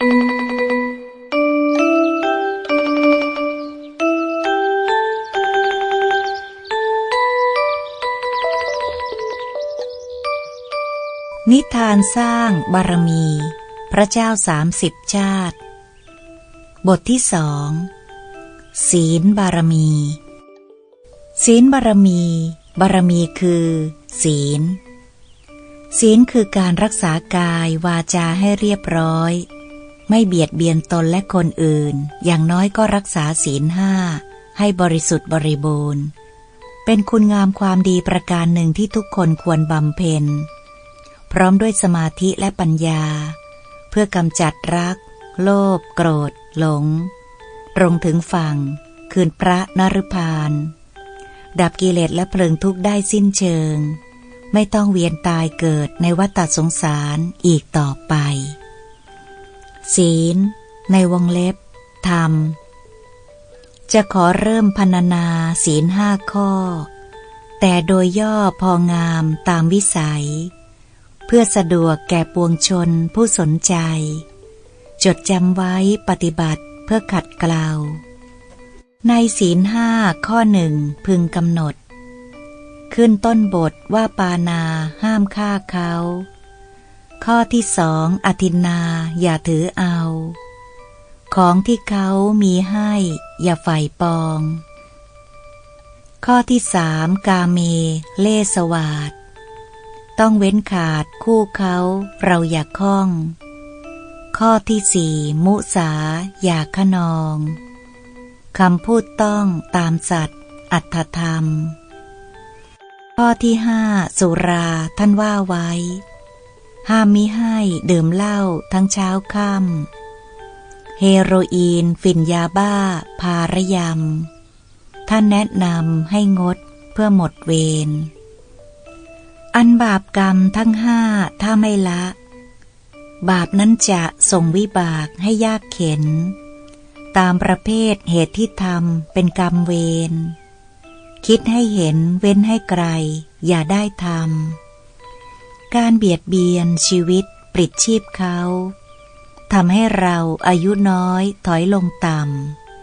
นิทานสร้างบารมี พระเจ้าสามสิบชาติ บทที่สองศีลบารมี ศีลบารมี บารมีคือ ศีล ศีลคือการรักษากายวาจาให้เรียบร้อย ไม่เบียดเบียนตนและคนอื่น อย่างน้อยก็รักษาศีลห้า ให้บริสุทธิ์บริบูรณ์ เป็นคุณงามความดีประการหนึ่งที่ทุกคนควรบำเพ็ญ พร้อมด้วยสมาธิและปัญญา เพื่อกำจัดรัก โลภโกรธ หลง ตรงถึงฝั่ง คืนพระนรุพานดับกิเลสและเพลิงทุกข์ได้สิ้นเชิง ไม่ต้องเวียนตายเกิดในวัฏสงสารอีกต่อไป ศีล ในวงเล็บ ธรรม จะขอเริ่มพรรณนาศีลห้าข้อ แต่โดยย่อพองามตามวิสัย เพื่อสะดวกแก่ปวงชนผู้สนใจ จดจำไว้ปฏิบัติเพื่อขัดเกลาในศีลห้าข้อหนึ่งพึงกำหนด ขึ้นต้นบทว่าปานาห้ามฆ่าเขา ข้อที่สองอธินาอย่าถือเอา ของที่เขามีให้ อย่าใฝ่ปอง ข้อที่สามกาเม เล่สวาดต้องเว้นขาดคู่เขาเราอย่าข้อง ข้อที่สี่มุสาอย่าขนองคำพูดต้องตามสัตว์ อัตถธรรม ข้อที่ห้าสุราท่านว่าไว้ ห้ามมิให้ดื่มเหล้าทั้งเช้าค่ำเฮโรอีน ฝิ่นยาบ้า พารยำ ท่านแนะนำให้งดเพื่อหมดเวร อันบาปกรรมทั้งห้าถ้าไม่ละ บาปนั้นจะส่งวิบากให้ยากเข็น ตามประเภทเหตุที่ทำเป็นกรรมเวร คิดให้เห็นเว้นให้ไกล อย่าได้ทำ การเบียดเบียนชีวิตปลิดชีพเขาทำให้เราอายุน้อยถอยลงต่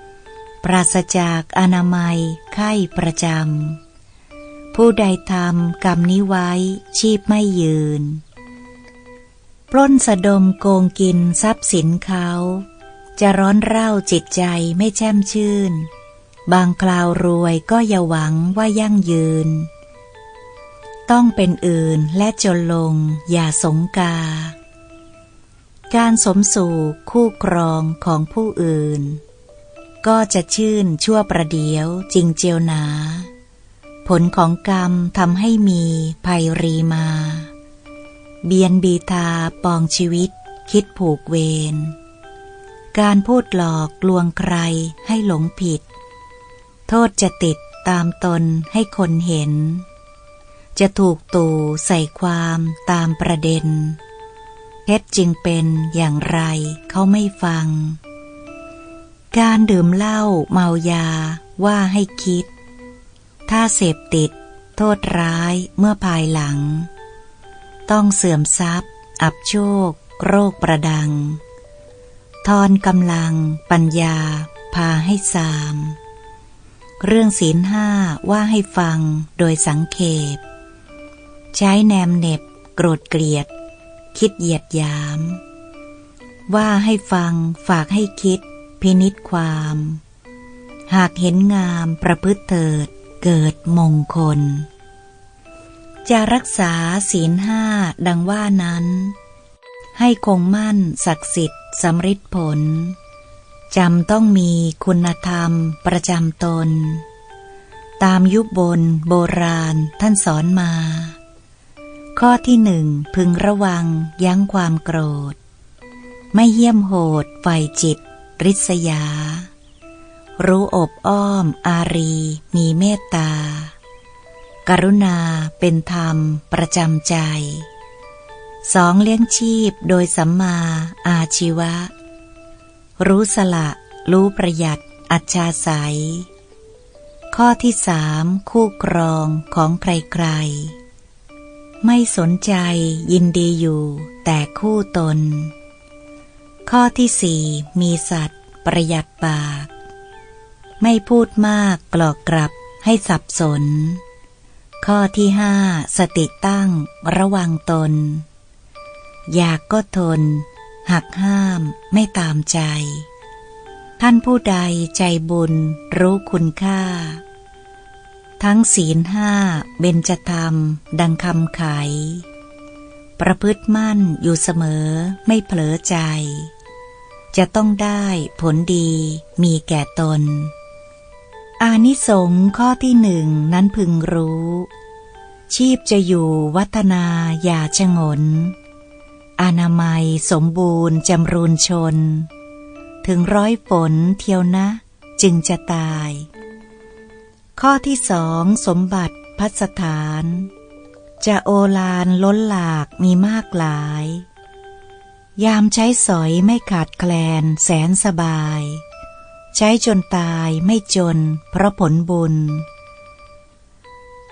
ำ ปราศจากอนามัย ไข้ประจำ ผู้ใดทำกรรมนี้ไว้ชีพไม่ยืน ปล้นสะดมโกงกินทรัพย์สินเขา จะร้อนเร่าจิตใจไม่แช่มชื่น บางคราวรวยก็อย่าหวังว่ายั่งยืน ต้องเป็นอื่นและจนลง อย่าสงกา การสมสู่คู่ครองของผู้อื่น ก็จะชื่นชั่วประเดียวจริงเจียวหนา ผลของกรรมทำให้มีภัยรีมา เบียนบีทาปองชีวิต คิดผูกเวรการพูดหลอกลวงใครให้หลงผิด โทษจะติดตามตนให้คนเห็น จะถูกตู่ใส่ความตามประเด็นเท็จจริงเป็นอย่างไรเขาไม่ฟัง การดื่มเหล้าเมายาว่าให้คิด ถ้าเสพติด โทษร้ายเมื่อภายหลัง ต้องเสื่อมทรัพย์ อับโชค โรคประดัง ทอนกำลัง ปัญญา พาให้สาม เรื่องศีลห้าว่าให้ฟังโดยสังเขป ใช้แนมเน็บ โกรธเกลียด คิดเหยียดยาม ว่าให้ฟังฝากให้คิด พินิษความ หากเห็นงามประพฤติเถิด เกิดมงคล จะรักษาศีลห้าดังว่านั้น ให้คงมั่นศักดิ์สิทธิ์สำริดผลจำต้องมีคุณธรรมประจำตน ตามยุบบนโบราณท่านสอนมา ข้อที่หนึ่งพึงระวัง ยั้งความโกรธ ไม่เยี่ยมโหดไฟจิต ริษยา รู้อบอ้อม อารี มีเมตตากรุณาเป็นธรรมประจำใจสองเลี้ยงชีพโดยสัมมาอาชีวะ รู้สละ รู้ประหยัด อัจฉาสัย ข้อที่สามคู่ครองของใครๆ ไม่สนใจยินดีอยู่ แต่คู่ตน ข้อที่สี่มีสัตว์ ประหยัดปาก ไม่พูดมากกรอกกลับให้สับสน ข้อที่ห้าสติตั้งระวังตน อยากก็ทน หักห้ามไม่ตามใจ ท่านผู้ใดใจบุญรู้คุณค่า ทั้งศีลห้าเบญจธรรม ดังคำไข ประพฤติมั่นอยู่เสมอไม่เผลอใจ จะต้องได้ผลดีมีแก่ตน อานิสงส์ข้อที่หนึ่งนั้นพึงรู้ ชีพจะอยู่วัฒนาอย่าชงนอนามัยสมบูรณ์จำรูนชน ถึงร้อยฝนเที่ยวนะ จึงจะตาย ข้อที่สองสมบัติพัสถาน จะโอลานล้นหลากมีมากหลาย ยามใช้สอยไม่ขาดแคลนแสนสบาย ใช้จนตายไม่จนเพราะผลบุญ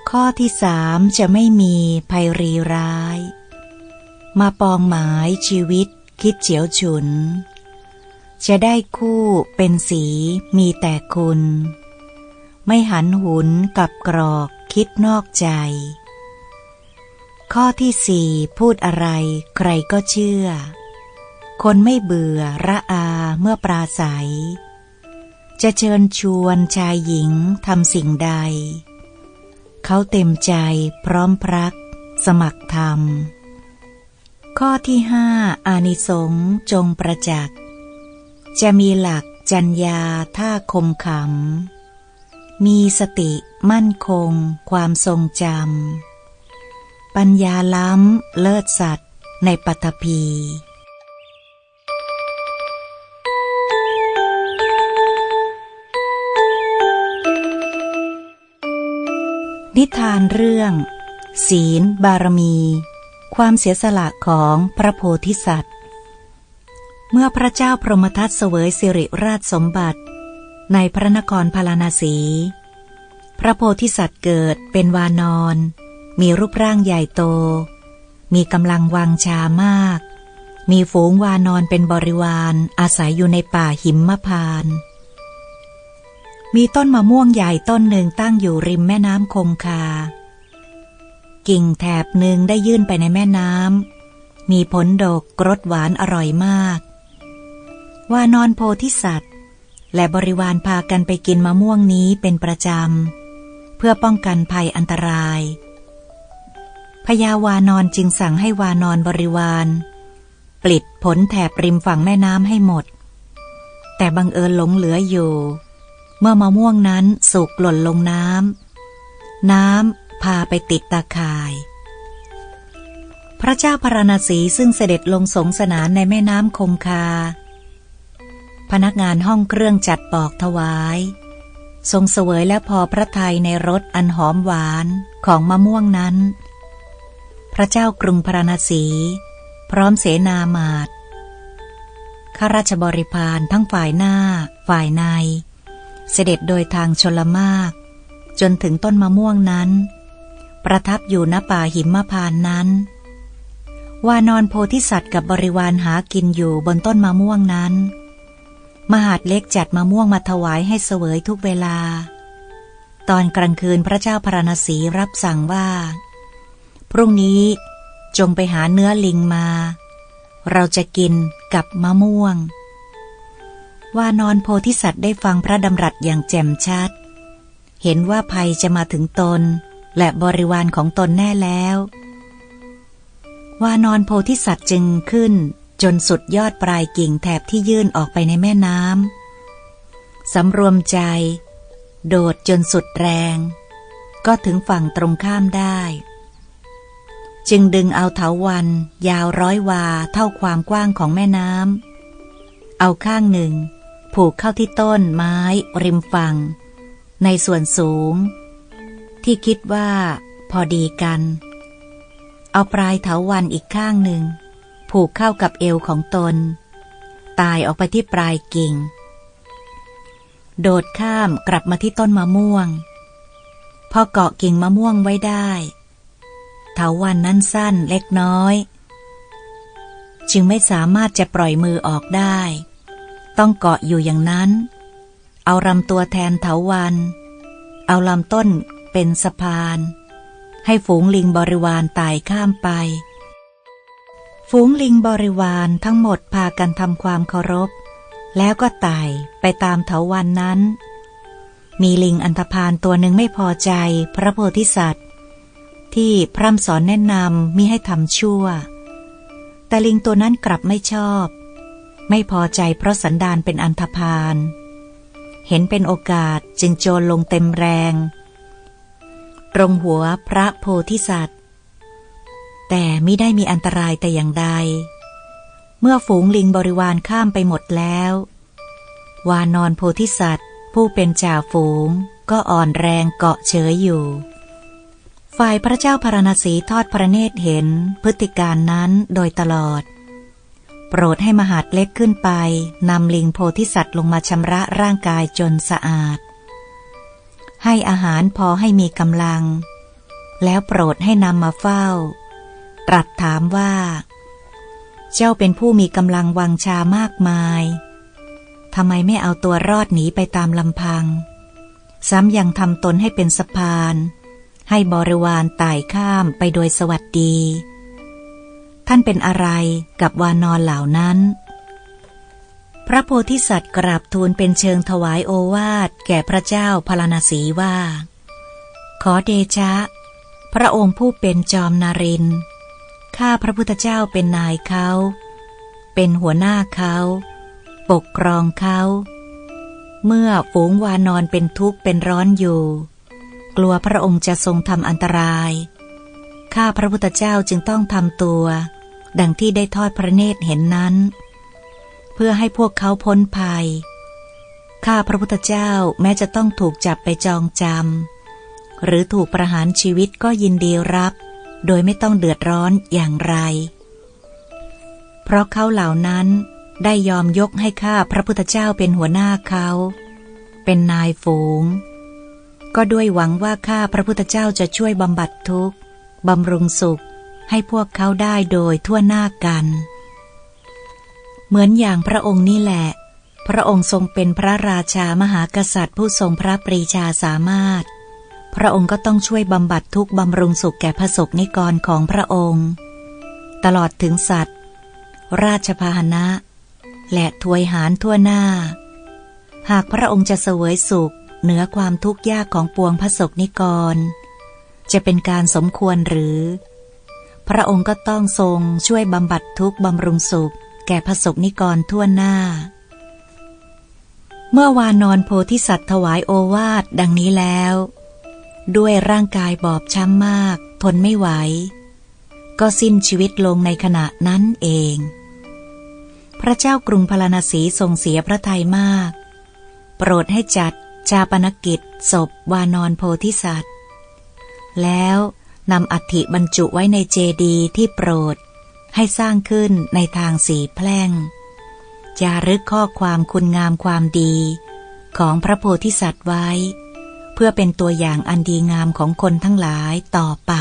ข้อที่สามจะไม่มีภัยรีร้าย มาปองหมายชีวิตคิดเฉียวฉุน จะได้คู่เป็นสีมีแต่คุณ ไม่หันหุนกับกรอกคิดนอกใจ ข้อที่สี่พูดอะไรใครก็เชื่อ คนไม่เบื่อระอาเมื่อปราศัย จะเชิญชวนชายหญิงทำสิ่งใด เขาเต็มใจพร้อมพรัก สมัครทำข้อที่ห้าอานิสงส์จงประจักษ์จะมีหลักจัญญาท่าคมขำ มีสติมั่นคง ความทรงจำ ปัญญาล้ำเลิศสัตว์ ในปัตภีนิทานเรื่อง ศีลบารมี ความเสียสละของพระโพธิสัตว์ เมื่อพระเจ้าพรหมทัตเสวยสิริราชสมบัติ ในพระนครพาราณสี พระโพธิสัตว์เกิดเป็นวานอนมีรูปร่างใหญ่โต มีกำลังวังชามาก มีฝูงวานอนเป็นบริวารอาศัยอยู่ในป่าหิมพาน มีต้นมะม่วงใหญ่ต้นหนึ่งตั้งอยู่ริมแม่น้ำคงคา กิ่งแถบหนึ่งได้ยื่นไปในแม่น้ำ มีผลดกรสหวานอร่อยมาก วานอนโพธิสัตว์ และบริวารพากันไปกินมะม่วงนี้เป็นประจำ เพื่อป้องกันภัยอันตราย พญาวานอนจึงสั่งให้วานอนบริวาร ปลิดผลแถบริมฝั่งแม่น้ำให้หมด แต่บังเอิญหลงเหลืออยู่ เมื่อมะม่วงนั้นสุกหล่นลงน้ำน้ำพาไปติดตาข่าย พระเจ้าพระนศีซึ่งเสด็จลงสงสนานในแม่น้ำคงคา พนักงานห้องเครื่องจัดปอกถวาย ทรงเสวยและพอพระทัยในรสอันหอมหวานของมะม่วงนั้น พระเจ้ากรุงพระนศีพร้อมเสนามาตข้าราชบริพารทั้งฝ่ายหน้า ฝ่ายใน เสด็จโดยทางชลมาก จนถึงต้นมะม่วงนั้น ประทับอยู่ณป่าหิมพานนั้นวานอนโพธิสัตว์กับบริวารหากินอยู่บนต้นมะม่วงนั้น มหาดเล็กจัดมะม่วงมาถวายให้เสวยทุกเวลา ตอนกลางคืนพระเจ้าพระนศีรับสั่งว่า พรุ่งนี้จงไปหาเนื้อลิงมา เราจะกินกับมะม่วง ว่านอนโพธิสัตว์ได้ฟังพระดำรัสอย่างแจ่มชัด เห็นว่าภัยจะมาถึงตน และบริวารของตนแน่แล้ววานอนโพธิสัตว์จึงขึ้น จนสุดยอดปลายกิ่งแถบที่ยื่นออกไปในแม่น้ำสำรวมใจ โดดจนสุดแรง ก็ถึงฝั่งตรงข้ามได้ จึงดึงเอาเถาวันยาวร้อยวาเท่าความกว้างของแม่น้ำเอาข้างหนึ่ง ผูกเข้าที่ต้นไม้ริมฝั่ง ในส่วนสูง ที่คิดว่าพอดีกัน เอาปลายเถาวันอีกข้างหนึ่ง ผูกเข้ากับเอวของตน ตายออกไปที่ปลายกิ่ง โดดข้ามกลับมาที่ต้นมะม่วง พอเกาะกิ่งมะม่วงไว้ได้เถาวันนั้นสั้นเล็กน้อย จึงไม่สามารถจะปล่อยมือออกได้ ต้องเกาะอยู่อย่างนั้น เอาลำตัวแทนเถาวัน เอาลำต้นเป็นสะพาน ให้ฝูงลิงบริวารไต่ข้ามไป ฝูงลิงบริวารทั้งหมดพากันทำความเคารพ แล้วก็ไต่ไปตามเถาวันนั้น มีลิงอันธพาลตัวหนึ่งไม่พอใจพระโพธิสัตว์ ที่พร่ำสอนแนะนำมิให้ทำชั่ว แต่ลิงตัวนั้นกลับไม่ชอบ ไม่พอใจเพราะสันดานเป็นอันธพาล เห็นเป็นโอกาสจึงโจรลงเต็มแรง ตรงหัวพระโพธิสัตว์ แต่ไมิได้มีอันตรายแต่อย่างใด เมื่อฝูงลิงบริวารข้ามไปหมดแล้ว วานอนโพธิสัตว์ ผู้เป็นจ่าฝูงก็อ่อนแรงเกาะเฉยอยู่ ฝ่ายพระเจ้าพารณสีทอดพระเนตรเห็นพฤติการนั้นโดยตลอด โปรดให้มหาดเล็กขึ้นไปนำลิงโพธิสัตว์ลงมาชำระร่างกายจนสะอาด ให้อาหารพอให้มีกำลัง แล้วโปรดให้นำมาเฝ้า ตรัสถามว่า เจ้าเป็นผู้มีกำลังวังชามากมายทำไมไม่เอาตัวรอดหนีไปตามลำพัง ซ้ำยังทำตนให้เป็นสะพาน ให้บริวารไต่ข้ามไปโดยสวัสดี ท่านเป็นอะไรกับวานอนเหล่านั้น พระโพธิสัตว์กราบทูลเป็นเชิงถวายโอวาทแก่พระเจ้าพลานาสีว่า ขอเดชะ พระองค์ผู้เป็นจอมนาริน ข้าพระพุทธเจ้าเป็นนายเขา เป็นหัวหน้าเขา ปกครองเขา เมื่อฝูงวานอนเป็นทุกข์เป็นร้อนอยู่ กลัวพระองค์จะทรงทำอันตราย ข้าพระพุทธเจ้าจึงต้องทำตัว ดังที่ได้ทอดพระเนตรเห็นนั้น เพื่อให้พวกเขาพ้นภัย ข้าพระพุทธเจ้าแม้จะต้องถูกจับไปจองจำหรือถูกประหารชีวิตก็ยินดีรับ โดยไม่ต้องเดือดร้อนอย่างไร เพราะเขาเหล่านั้นได้ยอมยกให้ข้าพระพุทธเจ้าเป็นหัวหน้าเขา เป็นนายฝูง ก็ด้วยหวังว่าข้าพระพุทธเจ้าจะช่วยบำบัดทุกข์บำรุงสุขให้พวกเขาได้โดยทั่วหน้ากัน เหมือนอย่างพระองค์นี่แหละ พระองค์ทรงเป็นพระราชามหากษัตริย์ผู้ทรงพระปรีชาสามารถ พระองค์ก็ต้องช่วยบำบัดทุกบำรุงสุขแก่พระสกนิกรของพระองค์ ตลอดถึงสัตว์ ราชพาหนะ และทวยหารทั่วหน้า หากพระองค์จะเสวยสุขเหนือความทุกข์ยากของปวงพระสกนิกร จะเป็นการสมควรหรือ พระองค์ก็ต้องทรงช่วยบำบัดทุกบำรุงสุขแก่พระสกนิกรทั่วหน้า เมื่อวานนอนโพธิสัตว์ถวายโอวาทดังนี้แล้ว ด้วยร่างกายบอบช้ำมาก ทนไม่ไหว ก็สิ้นชีวิตลงในขณะนั้นเอง พระเจ้ากรุงพาราณสีทรงเสียพระทัยมาก โปรดให้จัดชาปนกิจ ศพวานอนโพธิสัตว์ แล้วนำอัฐิบรรจุไว้ในเจดีย์ที่โปรดให้สร้างขึ้นในทางสีแพร่ง จารึกข้อความคุณงามความดีของพระโพธิสัตว์ไว้ เพื่อเป็นตัวอย่างอันดีงามของคนทั้งหลายต่อไป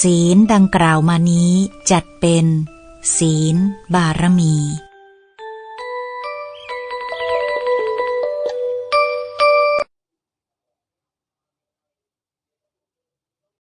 ศีลดังกล่าวมานี้จัดเป็น ศีลบารมี